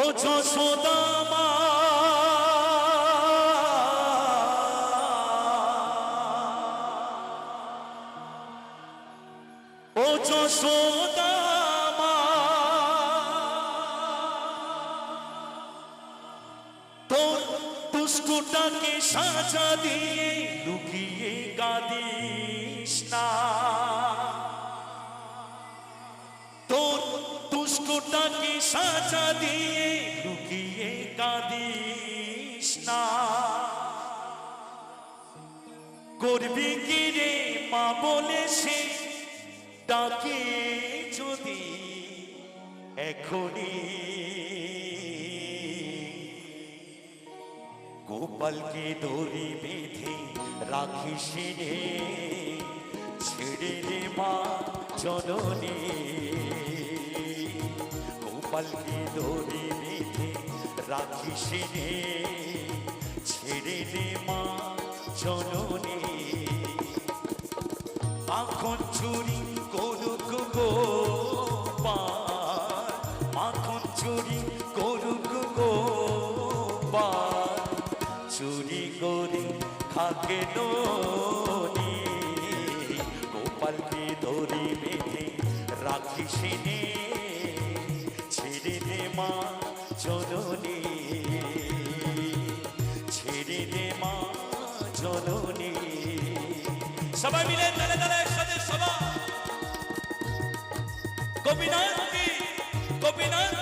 ও যশোদামা ও যশোদামা তোর দুষ্টটাকে সাজা দিয়ে লুকিয়ে গাদিস না। তোর দুষ্টটাকে সাজা দিয়ে করবি কি রে মা বলে সে? ডাকে যদি এখনই। গোপালকে দড়ি বেঁধে রাখিস রে। ছেড়ে রে মা জননী। গোপালকে দড়ি বেঁধে রাখিস রে। ছেড়ে রে মা জননী মাখন চুরি করুক গো মাখন চুরি করুক গো চুরি করে খাকে নি গোপালকে দড়ি বেঁধে রাখিস নে। সবাই মিলে তালে তালে একসাথে সভা। গোপীনাথ কি? গোপীনাথ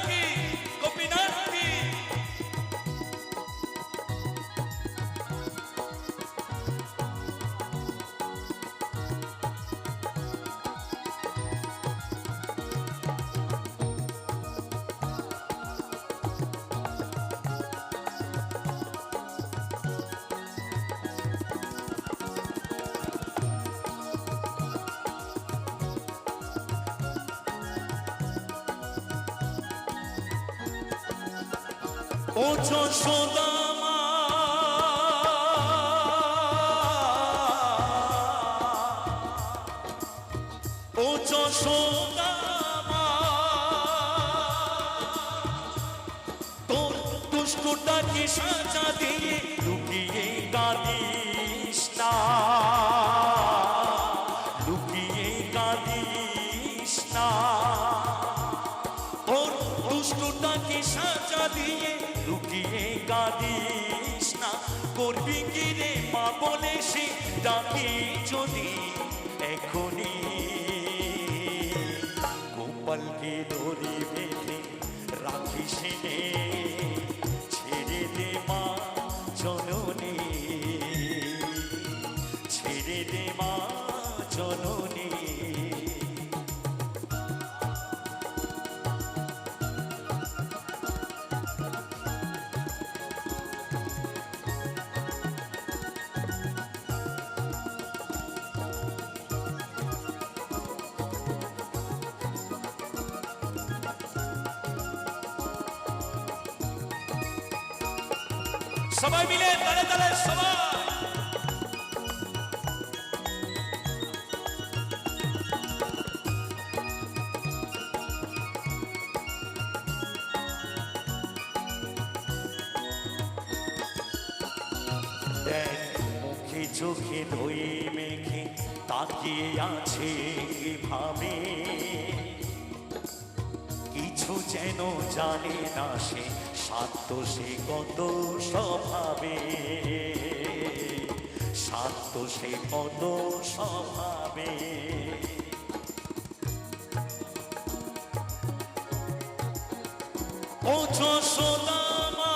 ও যশোদামা ও যশোদামা তোর দুষ্টটাকে সাজা দিয়ে লুকিয়ে কাঁদিস না। করবি কি রে মা বলে সে ডাকি সবাই মিলে তালে তালে সবাই। চোখে দই মেখে তাকিয়ে আছে ভাবে কিছু যেন জানে না সে সাত্য সে কত স্বভাবে। সাত্য সে কত স্বভাবে। ও যশোদামা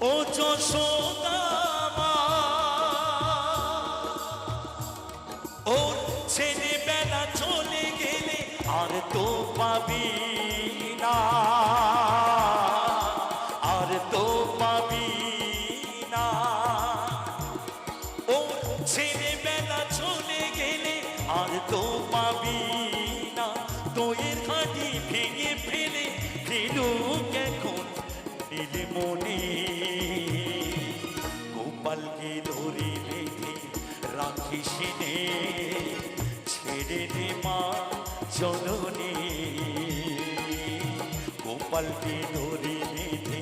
ও যশোদামা পাবি না আর তো পাবি না ও ছেলে বেলা চলে গেলে আর তো পাবি না হাঁটি ভেঙে ফেলে ফেলুক এখন নীলমণি গোপালকে ধরে বেঁধে রাখিস ছেড়ে দে মা জননী গোপালকে দড়ি বেঁধে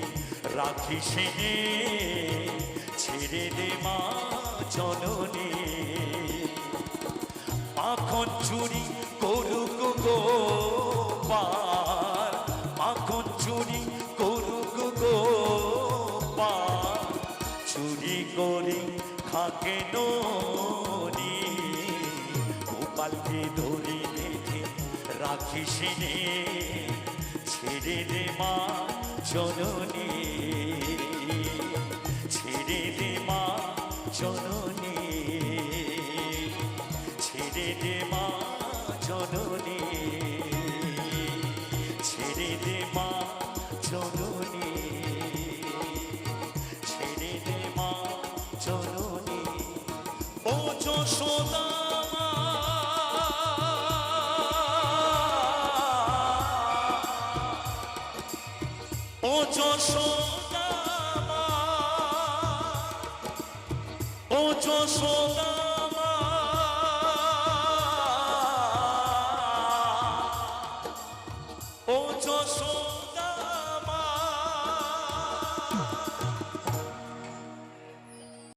রাখি সিনে ছেড়ে দে মা জননী। মাখন চুরি করুক গো পার, মাখন চুরি করুক গো পার। চুরি করে খাকে নি গোপালকে ধরে রেখে রাখিস নে। ছেড়ে দে মা জননী ছেড়ে দে মা জননী। ও সোনা মা। ও